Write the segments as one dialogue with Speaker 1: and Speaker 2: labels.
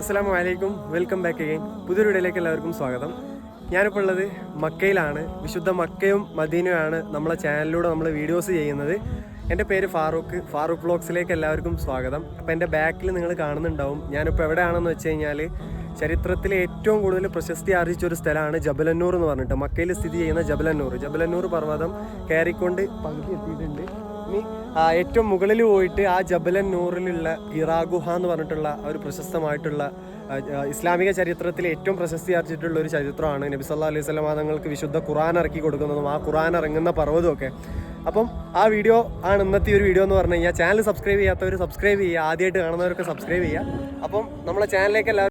Speaker 1: അസ്സലാമു അലൈക്കും welcome back again പുതിയൊരു വീഡിയോയിലേക്ക് എല്ലാവർക്കും സ്വാഗതം. ഞാനിപ്പോൾ ഉള്ളത് മക്കയിലാണ്. വിശുദ്ധ മക്കയും മദീനയുമാണ് നമ്മളെ ചാനലിലൂടെ നമ്മൾ വീഡിയോസ് ചെയ്യുന്നത്. എന്റെ പേര് ഫാറൂഖ്. ഫാറൂഖ് വ്ളോഗ്സിലേക്ക് എല്ലാവർക്കും സ്വാഗതം. അപ്പോൾ എന്റെ ബാക്കിൽ നിങ്ങൾ കാണുന്നുണ്ടാവും. ഞാനിപ്പോൾ എവിടെയാണെന്ന് വെച്ച് കഴിഞ്ഞാൽ ചരിത്രത്തിലെ ഏറ്റവും കൂടുതൽ പ്രശസ്തി ആർജിച്ച ഒരു സ്ഥലമാണ് ജബലന്നൂർ എന്ന് പറഞ്ഞിട്ട് മക്കയിൽ സ്ഥിതി ചെയ്യുന്ന ജബലന്നൂർ. ജബലന്നൂർ പർവതം കയറിക്കൊണ്ട് പകുതി എത്തിയിട്ടുണ്ട്. ആ, ഏറ്റവും മുകളിൽ പോയിട്ട് ആ ജബലൻ നൂറിലുള്ള ഇറാഗുഹ എന്ന് പറഞ്ഞിട്ടുള്ള ഒരു പ്രശസ്തമായിട്ടുള്ള ഇസ്ലാമിക ചരിത്രത്തിൽ ഏറ്റവും പ്രശസ്തി ആർജിച്ചിട്ടുള്ള ഒരു ചരിത്രമാണ് നബി സല്ലാ അലൈഹി സ്വലം തങ്ങൾക്ക് വിശുദ്ധ ഖുറാൻ ഇറക്കി കൊടുക്കുന്നതും ആ ഖുറാൻ ഇറങ്ങുന്ന പർവതമൊക്കെ. അപ്പം ആ വീഡിയോ ആണ് ഇന്നത്തെ ഒരു വീഡിയോ എന്ന് പറഞ്ഞു കഴിഞ്ഞാൽ ചാനൽ സബ്സ്ക്രൈബ് ചെയ്യാത്തവർ സബ്സ്ക്രൈബ് ചെയ്യുക ആദ്യമായിട്ട് കാണുന്നവരൊക്കെ സബ്സ്ക്രൈബ് ചെയ്യുക. അപ്പം നമ്മളെ ചാനലിലേക്ക് എല്ലാവരും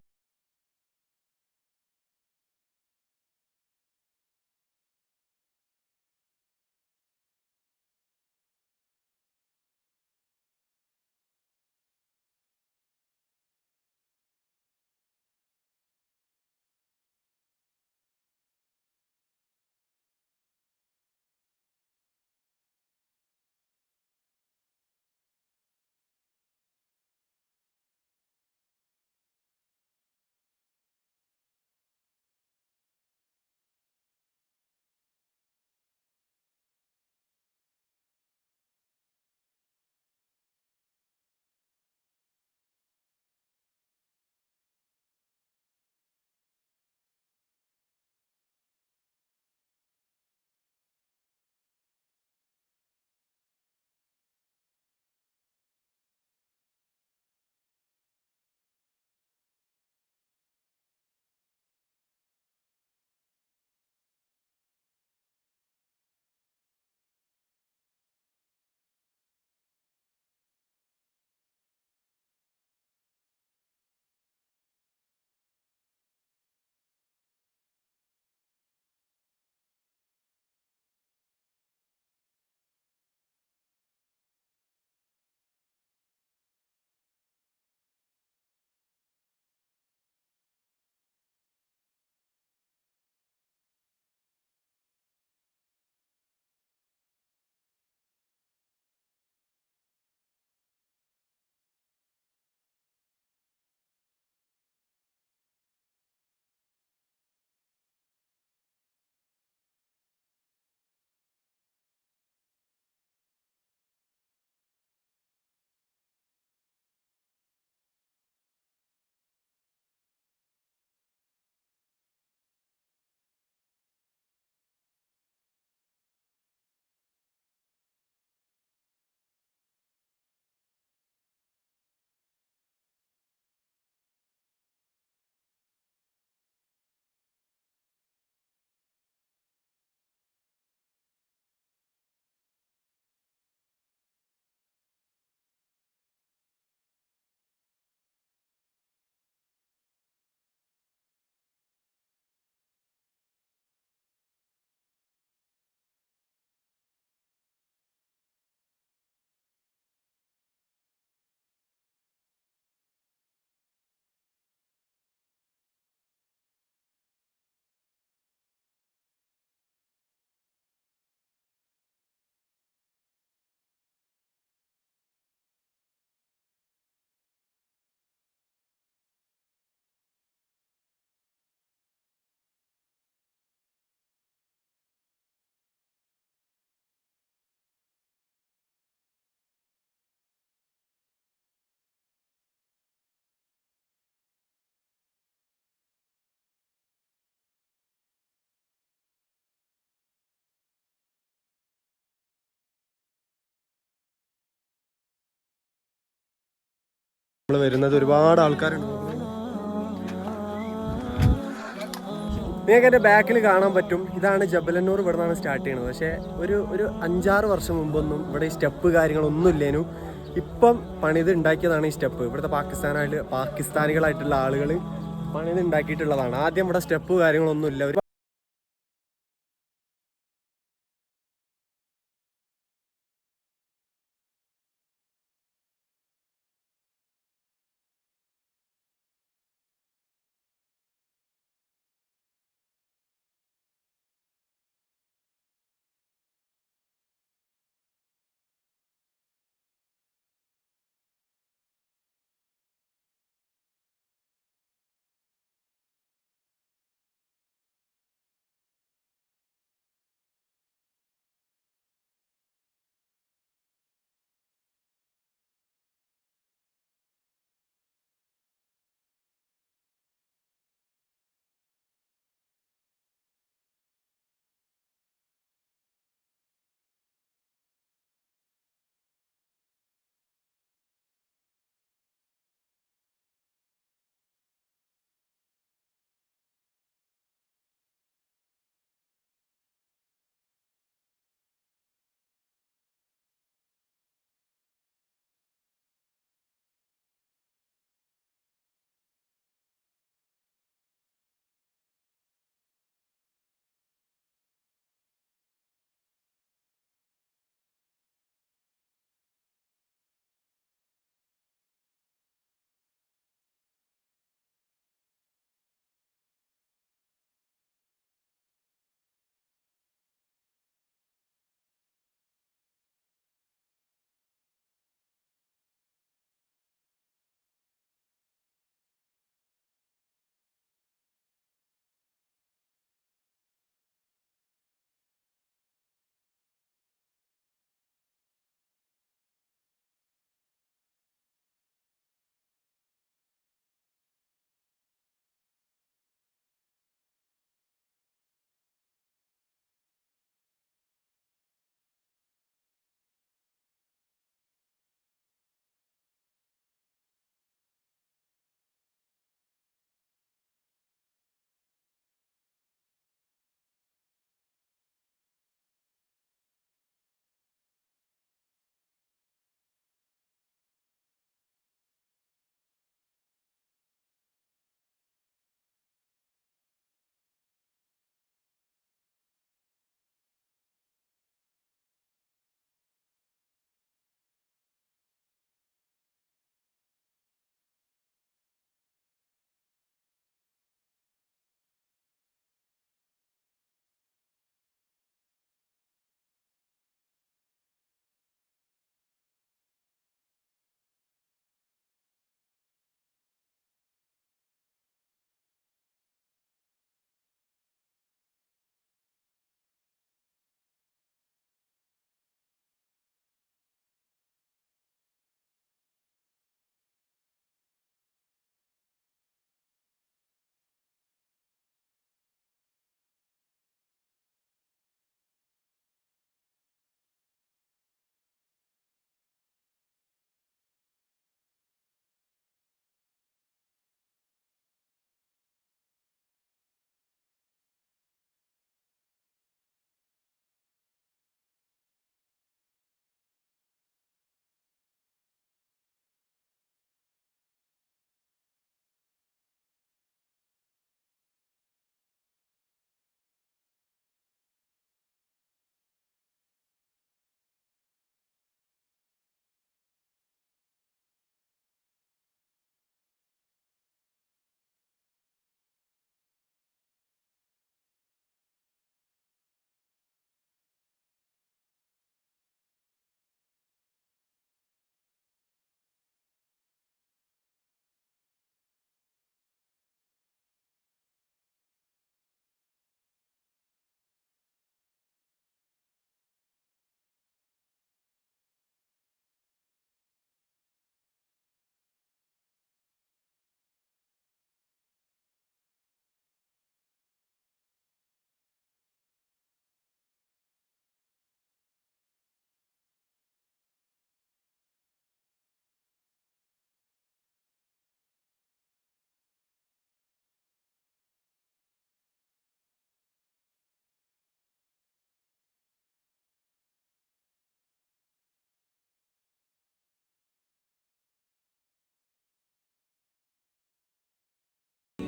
Speaker 1: നമ്മൾ വരുന്നത് ഒരുപാട് ആൾക്കാരുണ്ട്. നിങ്ങൾക്ക് എന്റെ ബാക്കിൽ കാണാൻ പറ്റും. ഇതാണ് ജബലന്നൂർ ഇവിടെ നിന്നാണ് സ്റ്റാർട്ട് ചെയ്യുന്നത് പക്ഷേ ഒരു ഒരു അഞ്ചാറ് വർഷം മുമ്പൊന്നും ഇവിടെ ഈ സ്റ്റെപ്പ് കാര്യങ്ങളൊന്നും ഇല്ലേനു ഇപ്പം പണിത് ഉണ്ടാക്കിയതാണ് ഈ സ്റ്റെപ്പ്. ഇവിടുത്തെ പാകിസ്ഥാനായിട്ട് പാകിസ്ഥാനികളായിട്ടുള്ള ആളുകൾ പണിത് ഉണ്ടാക്കിയിട്ടുള്ളതാണ്. ആദ്യം ഇവിടെ സ്റ്റെപ്പ് കാര്യങ്ങളൊന്നും ഇല്ല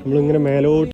Speaker 1: നമ്മളിങ്ങനെ മേലോട്ട്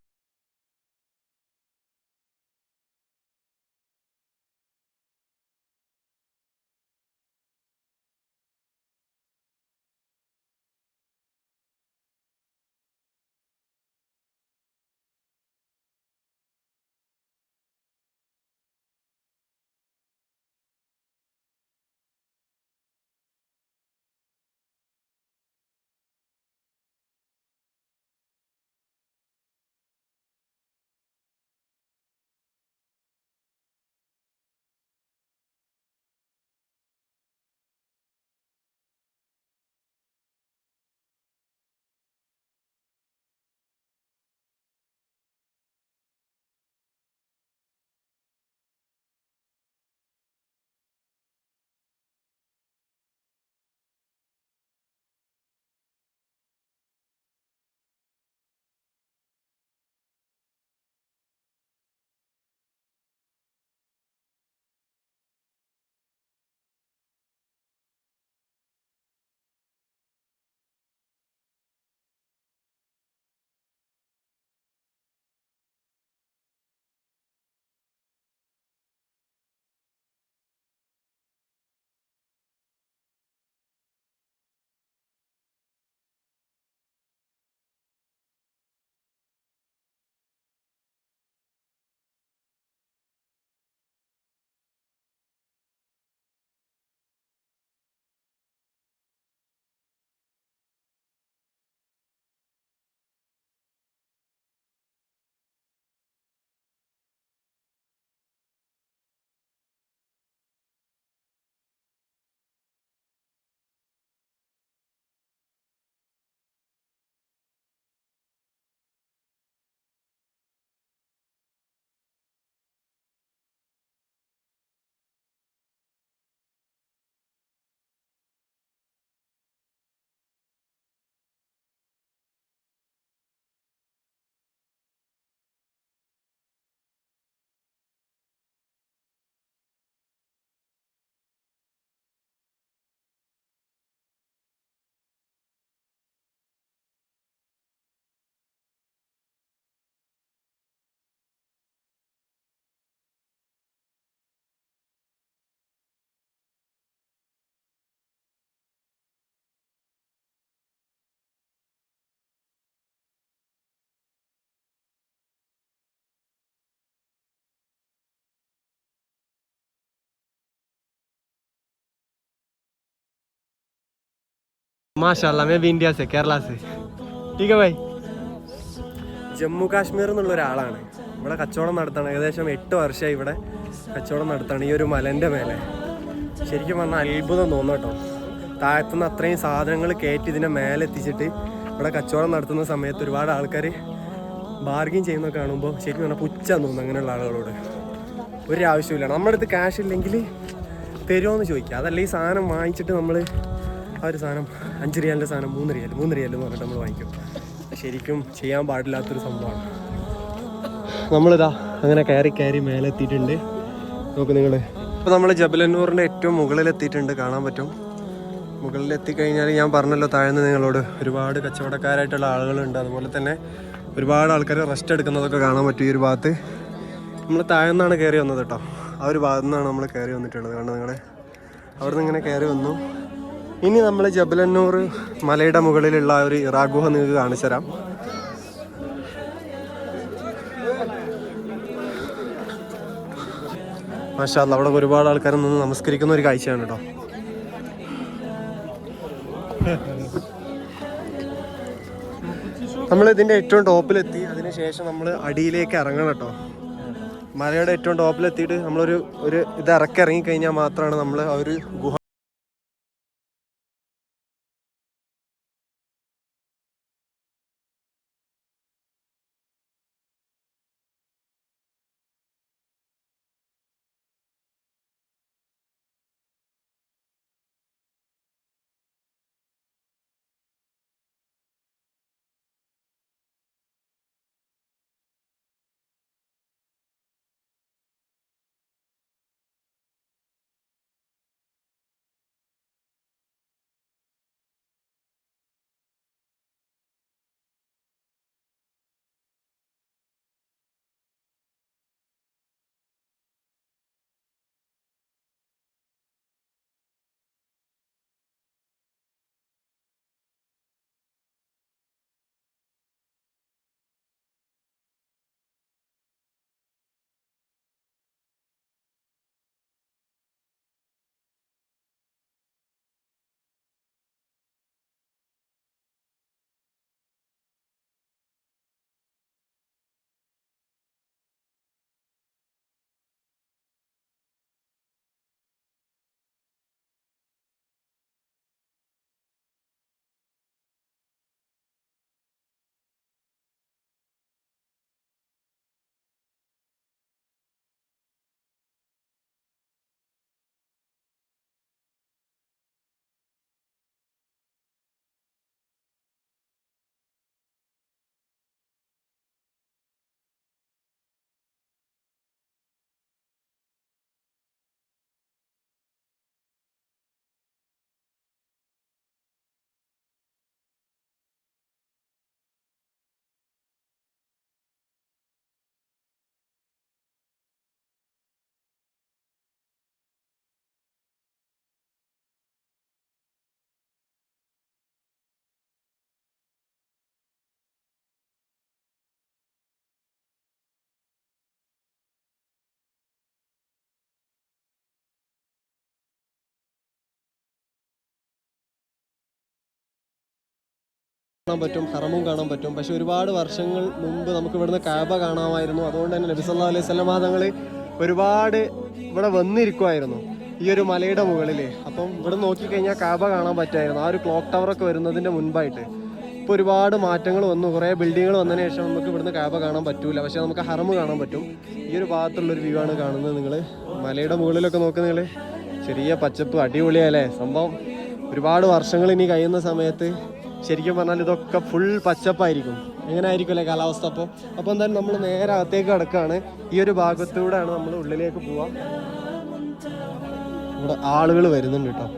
Speaker 1: മാഷല്ല മേ ബി ഇന്ത്യാസ് കേരളാസ്. ടീക്ക ഭായ് ജമ്മു കാശ്മീർ എന്നുള്ള ഒരാളാണ്. ഇവിടെ കച്ചവടം നടത്തണം. ഏകദേശം എട്ട് വർഷമായി ഇവിടെ കച്ചവടം നടത്തണം. ഈ ഒരു മലന്റെ മേലെ. ശരിക്കും പറഞ്ഞാൽ അത്ഭുതം തോന്നും കേട്ടോ. താഴത്തുനിന്ന് അത്രയും സാധനങ്ങൾ കയറ്റി ഇതിനെ മേലെ എത്തിച്ചിട്ട് ഇവിടെ കച്ചവടം നടത്തുന്ന സമയത്ത് ഒരുപാട് ആൾക്കാർ ബാർഗിൻ ചെയ്യുന്ന കാണുമ്പോൾ ശരിക്കും പറഞ്ഞാൽ പുച്ഛാന്ന് തോന്നുന്നു അങ്ങനെയുള്ള ആളുകളോട്. ഒരു ആവശ്യമില്ല നമ്മുടെ അടുത്ത് ക്യാഷ് ഇല്ലെങ്കിൽ തരുമോ എന്ന് ചോദിക്കുക അതല്ല ഈ സാധനം വാങ്ങിച്ചിട്ട് നമ്മൾ ആ ഒരു സാധനം അഞ്ച് റിയാലിന്റെ സാധനം മൂന്ന് റിയാൽ മൂന്ന് റിയാൽ എന്ന് പറഞ്ഞിട്ട് നമ്മൾ വാങ്ങിക്കും. ശരിക്കും ചെയ്യാൻ പാടില്ലാത്തൊരു സംഭവമാണ്. നമ്മളിതാ അങ്ങനെ കയറി കയറി മേലെ എത്തിയിട്ടുണ്ട് നോക്ക് നിങ്ങൾ ഇപ്പോൾ നമ്മൾ ജബലന്നൂറിന്റെ ഏറ്റവും മുകളിൽ എത്തിയിട്ടുണ്ട് കാണാൻ പറ്റും. മുകളിൽ എത്തിക്കഴിഞ്ഞാൽ ഞാൻ പറഞ്ഞല്ലോ താഴ്ന്ന് നിങ്ങളോട് ഒരുപാട് കച്ചവടക്കാരായിട്ടുള്ള ആളുകളുണ്ട്. അതുപോലെ തന്നെ ഒരുപാട് ആൾക്കാർ റെസ്റ്റ് എടുക്കുന്നതൊക്കെ കാണാൻ പറ്റും ഈ ഒരു ഭാഗത്ത്. നമ്മൾ താഴ്ന്നാണ് കയറി വന്നത് കേട്ടോ. ആ ഒരു ഭാഗത്തു നിന്നാണ് നമ്മൾ കയറി വന്നിട്ടുള്ളത്. കാരണം നിങ്ങളെ? അവിടെ നിന്ന് ഇങ്ങനെ കയറി വന്നു. ഇനി നമ്മൾ ജബലന്നൂർ മലയുടെ മുകളിലുള്ള ഒരു ഇറാഗുഹ ഗുഹ നിങ്ങൾക്ക് കാണിച്ചു തരാം. മാഷാ അവിടെ ഒരുപാട് ആൾക്കാർ നിന്ന് നമസ്കരിക്കുന്ന ഒരു കാഴ്ചയാണ് കേട്ടോ. നമ്മൾ ഇതിന്റെ ഏറ്റവും ടോപ്പിലെത്തി അതിനുശേഷം നമ്മൾ അടിയിലേക്ക് ഇറങ്ങണം കേട്ടോ. മലയുടെ ഏറ്റവും ടോപ്പിലെത്തിയിട്ട് നമ്മളൊരു ഒരു ഇത് ഇറക്കി ഇറങ്ങി കഴിഞ്ഞാൽ മാത്രമാണ് നമ്മൾ ആ ഒരു ഗുഹ കാണാൻ പറ്റും ഹറമും കാണാൻ പറ്റും. പക്ഷെ ഒരുപാട് വർഷങ്ങൾ മുമ്പ് നമുക്ക് ഇവിടുന്ന് കാബ കാണാമായിരുന്നു. അതുകൊണ്ട് തന്നെ നബി സല്ലാ അലൈഹി സ്വലം തങ്ങൾ ഒരുപാട് ഇവിടെ വന്നിരിക്കുമായിരുന്നു ഈ ഒരു മലയുടെ മുകളിൽ അപ്പം ഇവിടെ നോക്കിക്കഴിഞ്ഞാൽ കാബ കാണാൻ പറ്റുമായിരുന്നു. ആ ഒരു ക്ലോക്ക് ടവറൊക്കെ വരുന്നതിന്റെ മുൻപായിട്ട്. ഇപ്പോൾ ഒരുപാട് മാറ്റങ്ങൾ വന്നു. കുറേ ബിൽഡിങ്ങുകൾ വന്നതിന് ശേഷം നമുക്ക് ഇവിടുന്ന് കാബ കാണാൻ പറ്റൂല. പക്ഷേ നമുക്ക് ഹറമ് കാണാൻ പറ്റും. ഈ ഒരു ഭാഗത്തുള്ളൊരു വ്യൂ ആണ് കാണുന്നത് നിങ്ങൾ മലയുടെ മുകളിലൊക്കെ നോക്കുക നിങ്ങൾ ചെറിയ പച്ചപ്പ് അടിപൊളിയല്ലേ സംഭവം ഒരുപാട് വർഷങ്ങൾ ഇനി കഴിയുന്ന സമയത്ത് ശരിക്കും പറഞ്ഞാൽ ഇതൊക്കെ ഫുൾ പച്ചപ്പായിരിക്കും. എങ്ങനെ ആയിരിക്കും അല്ലേ കാലാവസ്ഥ അപ്പോൾ? അപ്പോൾ എന്തായാലും നമ്മൾ നേരെ അകത്തേക്ക് കിടക്കുകയാണ് ഈ ഒരു ഭാഗത്തൂടെയാണ് നമ്മൾ ഉള്ളിലേക്ക് പോവാം ഇവിടെ ആളുകൾ വരുന്നുണ്ട് കേട്ടോ.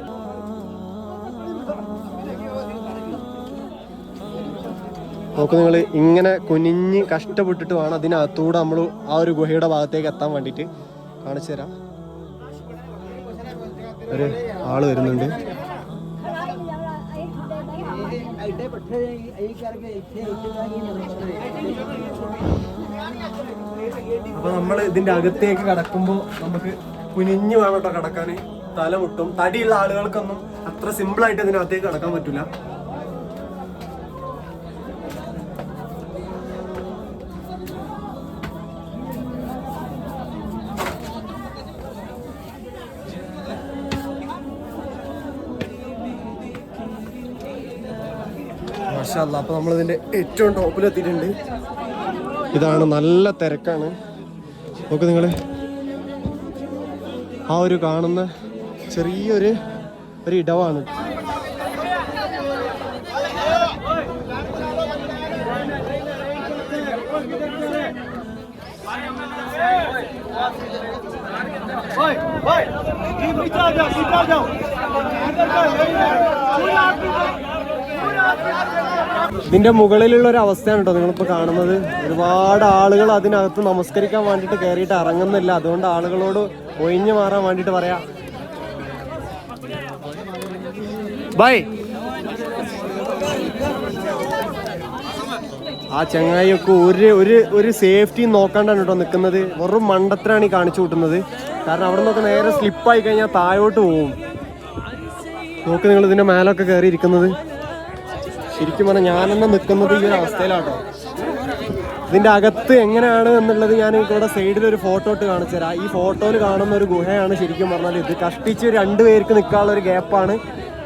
Speaker 1: നോക്ക് നിങ്ങൾ ഇങ്ങനെ കുനിഞ്ഞ് കഷ്ടപ്പെട്ടിട്ട് വേണം അതിനകത്തൂടെ നമ്മൾ ആ ഒരു ഗുഹയുടെ ഭാഗത്തേക്ക് എത്താൻ വേണ്ടിയിട്ട്. കാണിച്ചു തരാം. ഒരു ആൾ വരുന്നുണ്ട്. അപ്പൊ നമ്മൾ ഇതിന്റെ അകത്തേക്ക് കടക്കുമ്പോൾ നമുക്ക് കുനിഞ്ഞു വേണം കേട്ടോ കടക്കാൻ തല മുട്ടും. തടിയുള്ള ആളുകൾക്കൊന്നും അത്ര സിമ്പിൾ ആയിട്ട് ഇതിനകത്തേക്ക് കടക്കാൻ പറ്റില്ല മാഷല്ല അപ്പൊ നമ്മളിതിന്റെ ഏറ്റവും ടോപ്പിലെത്തിയിട്ടുണ്ട് ഇതാണ് നല്ല തിരക്കാണ്. നോക്ക് നിങ്ങൾ. ആ ഒരു കാണുന്ന ചെറിയൊരു ഒരു ഇടവാണ്. ഇതിന്റെ മുകളിലുള്ള ഒരു അവസ്ഥയാണ് കേട്ടോ നിങ്ങളിപ്പോ കാണുന്നത്. ഒരുപാട് ആളുകൾ അതിനകത്ത് നമസ്കരിക്കാൻ വേണ്ടിട്ട് കയറിയിട്ട് ഇറങ്ങുന്നില്ല. അതുകൊണ്ട് ആളുകളോട് ഒഴിഞ്ഞു മാറാൻ വേണ്ടിട്ട് പറയാ. ബൈ. ആ ചങ്ങായിയൊക്കെ ഒരു ഒരു ഒരു സേഫ്റ്റി നോക്കാണ്ടാണ് കേട്ടോ നിൽക്കുന്നത്. വെറും മണ്ടത്തിലാണ് ഈ കാണിച്ചു കൂട്ടുന്നത്. കാരണം അവിടെ നിന്നൊക്കെ നേരെ സ്ലിപ്പായി കഴിഞ്ഞാൽ താഴോട്ട് പോവും. നോക്ക് നിങ്ങൾ ഇതിന്റെ മേലൊക്കെ കയറി ഇരിക്കുന്നത് ശരിക്കും പറഞ്ഞാൽ ഞാനെന്ന് നിൽക്കുന്നത് ഈ ഒരു അവസ്ഥയിലാട്ടോ. ഇതിന്റെ അകത്ത് എങ്ങനെയാണ് എന്നുള്ളത് ഞാൻ ഇവിടെ സൈഡിൽ ഒരു ഫോട്ടോ ഇട്ട് കാണിച്ചു തരാം. ഈ ഫോട്ടോയിൽ കാണുന്ന ഒരു ഗുഹയാണ് ശരിക്കും പറഞ്ഞാൽ ഇത്. കഷ്ടിച്ച് രണ്ട് പേർക്ക് നിൽക്കാനുള്ള ഒരു ഗ്യാപ്പാണ്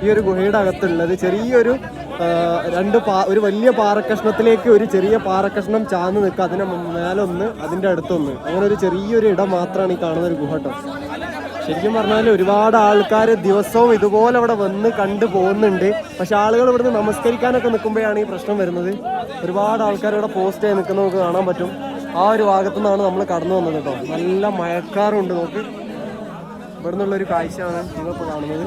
Speaker 1: ഈ ഒരു ഗുഹയുടെ അകത്തുള്ളത്. ചെറിയൊരു രണ്ട് പാ ഒരു വലിയ പാറക്കഷ്ണത്തിലേക്ക് ഒരു ചെറിയ പാറക്കഷ്ണം ചാന്ന് നിൽക്കുക. അതിന് മേലൊന്ന് അതിന്റെ അടുത്തൊന്ന്. അങ്ങനെ ഒരു ചെറിയൊരു ഇടം മാത്രമാണ് ഈ കാണുന്ന ഒരു ഗുഹ ശരിക്കും പറഞ്ഞാൽ ഒരുപാട് ആൾക്കാർ ദിവസവും ഇതുപോലെ അവിടെ വന്ന് കണ്ടു പോകുന്നുണ്ട്. പക്ഷെ ആളുകൾ ഇവിടുന്ന് നമസ്കരിക്കാനൊക്കെ നിൽക്കുമ്പോഴാണ് ഈ പ്രശ്നം വരുന്നത്. ഒരുപാട് ആൾക്കാർ ഇവിടെ പോസ്റ്റ് ചെയ്ത് നിൽക്കുന്ന നമുക്ക് കാണാൻ പറ്റും. ആ ഒരു ഭാഗത്തു നിന്നാണ് നമ്മൾ കടന്നു വന്നത് കേട്ടോ. നല്ല മഴക്കാറുണ്ട് നോക്ക്. ഇവിടെ നിന്നുള്ളൊരു കാഴ്ചയാണ് നിങ്ങളിപ്പോൾ കാണുന്നത്.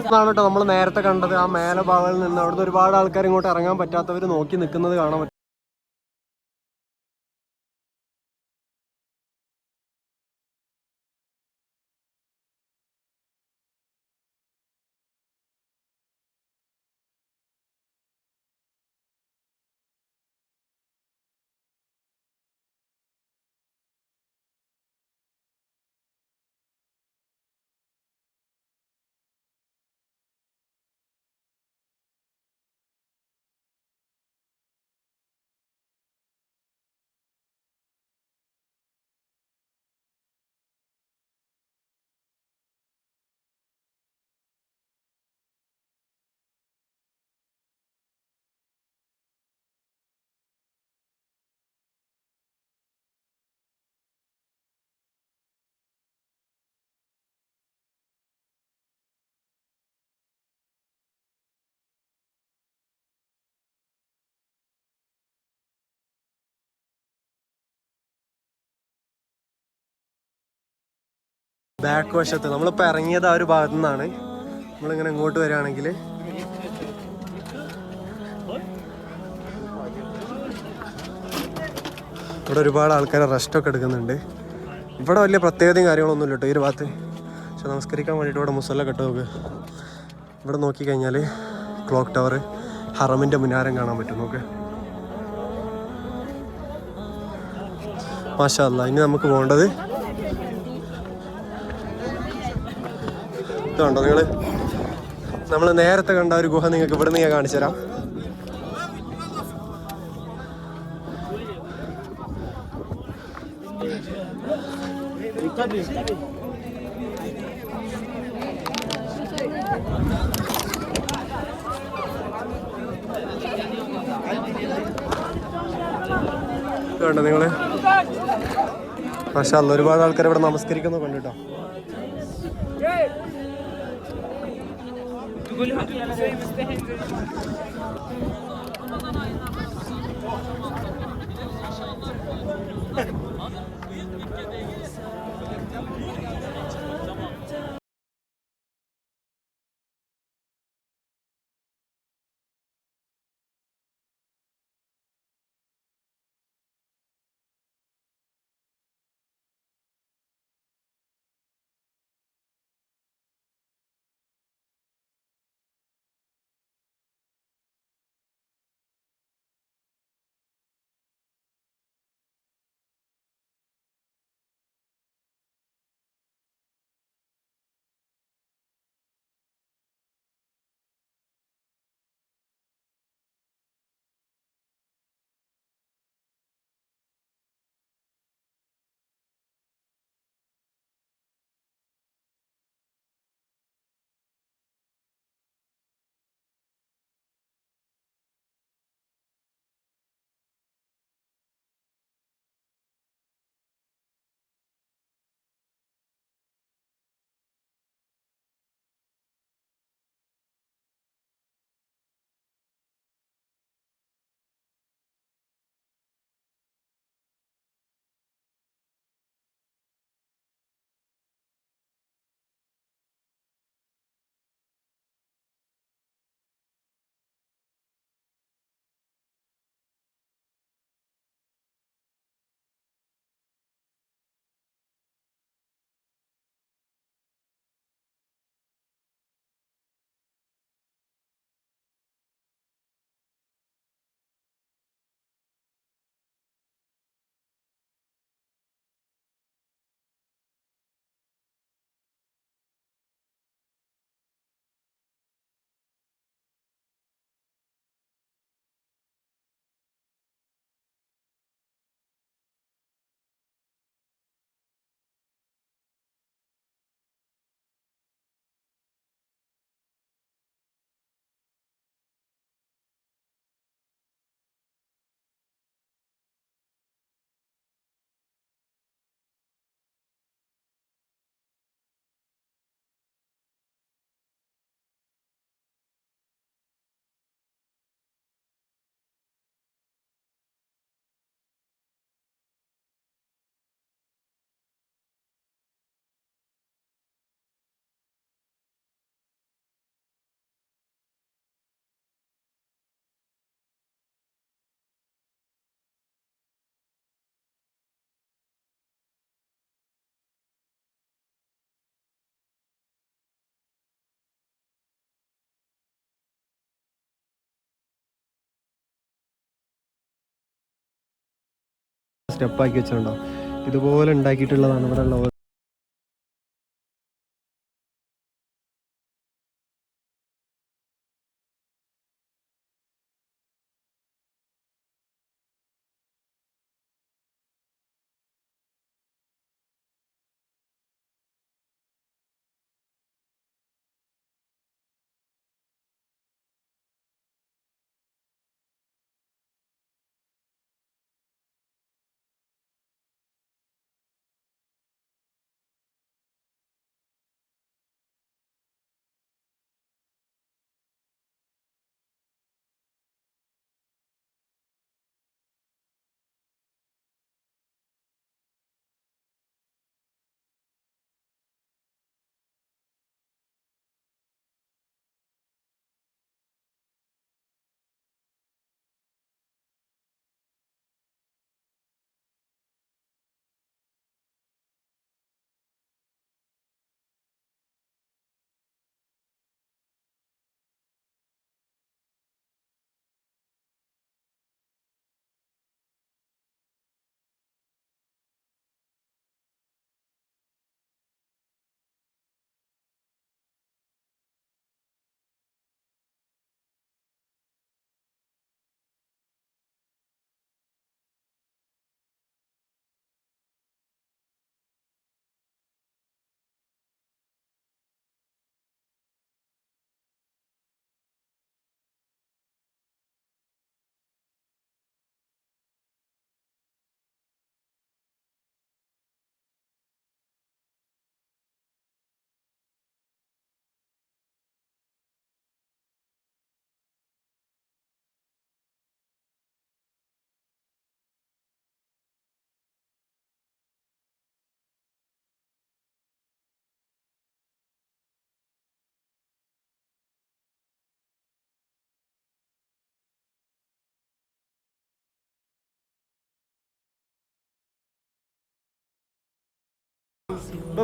Speaker 1: അതാണ് കേട്ടോ നമ്മൾ നേരത്തെ കണ്ടത് ആ മേലെ ഭാഗങ്ങളിൽ നിന്ന് അവിടുന്ന് ഒരുപാട് ആൾക്കാർ ഇങ്ങോട്ട് ഇറങ്ങാൻ പറ്റാത്തവർ നോക്കി നിൽക്കുന്നത് കാണാൻ പറ്റും. ബാക്ക് വശത്ത്. നമ്മളിപ്പോൾ ഇറങ്ങിയത് ആ ഒരു ഭാഗത്തു നിന്നാണ്. നമ്മളിങ്ങനെ ഇങ്ങോട്ട് വരികയാണെങ്കിൽ. ഇവിടെ ഒരുപാട് ആൾക്കാർ റെസ്റ്റൊക്കെ എടുക്കുന്നുണ്ട്. ഇവിടെ വലിയ പ്രത്യേകതയും കാര്യങ്ങളൊന്നും ഇല്ല കേട്ടോ ഈ ഒരു ഭാഗത്ത്. പക്ഷെ നമസ്കരിക്കാൻ വേണ്ടിയിട്ട് ഇവിടെ മുസല്ല കെട്ടോ നോക്ക്. ഇവിടെ നോക്കിക്കഴിഞ്ഞാൽ ക്ലോക്ക് ടവർ ഹറമിന്റെ മുന്നാരം കാണാൻ പറ്റും. നോക്ക്. മാഷാ അല്ല ഇനി നമുക്ക് പോകേണ്ടത് കണ്ടോ നിങ്ങൾ നമ്മൾ നേരത്തെ കണ്ട ഒരു ഗുഹ നിങ്ങൾക്ക് ഇവിടെ നിന്ന് ഞാൻ കാണിച്ചു തരാം. കണ്ടോ നിങ്ങൾ? പക്ഷെ ഒരുപാട് ആൾക്കാർ ഇവിടെ നമസ്കരിക്കുന്നു കണ്ടിട്ടോ. Gülü hadi സ്റ്റെപ്പാക്കി വെച്ചിട്ടുണ്ടോ ഇതുപോലെ ഉണ്ടാക്കിയിട്ടുള്ളതാണ് ഇവിടെ ഉള്ള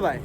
Speaker 1: ബൈ